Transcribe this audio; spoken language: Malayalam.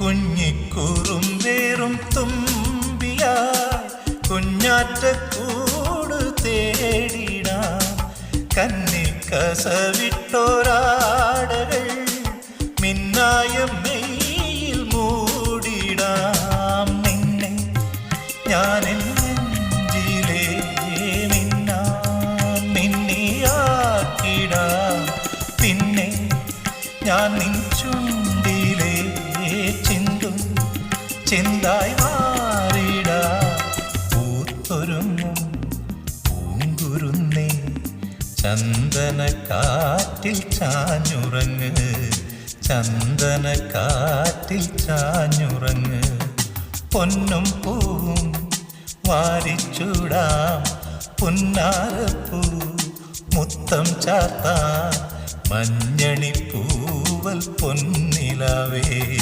കുഞ്ഞിക്കൂറും വേറും തുമ്പിയായി കുഞ്ഞാറ്റക്കൂട് തേടിടാം. കന്നിക്കസവിട്ടോരാടകൾ മിന്നായം മെയ്യിൽ മൂടിടാം. നിന്നെ ഞാൻ നെഞ്ചിലേ മിന്നാം. മിന്നിയാക്കിടാം പിന്നെ ഞാൻ നിൻ ചിന്തും ചിന്തായി മാറിട. പൂത്തൊരുങ്ങും പൂങ്കുരുന്നേ. ചന്ദന കാറ്റിൽ ചാഞ്ഞുറങ്ങ്. ചന്ദന കാറ്റിൽ ചാഞ്ഞുറങ്ങ്. പൊന്നും പൂവും വാരിച്ചൂടാം. പുന്നാരപ്പൂ മുത്തം ചാത്താ മഞ്ഞണിപ്പൂവൽ പൊന്നിലാവേ.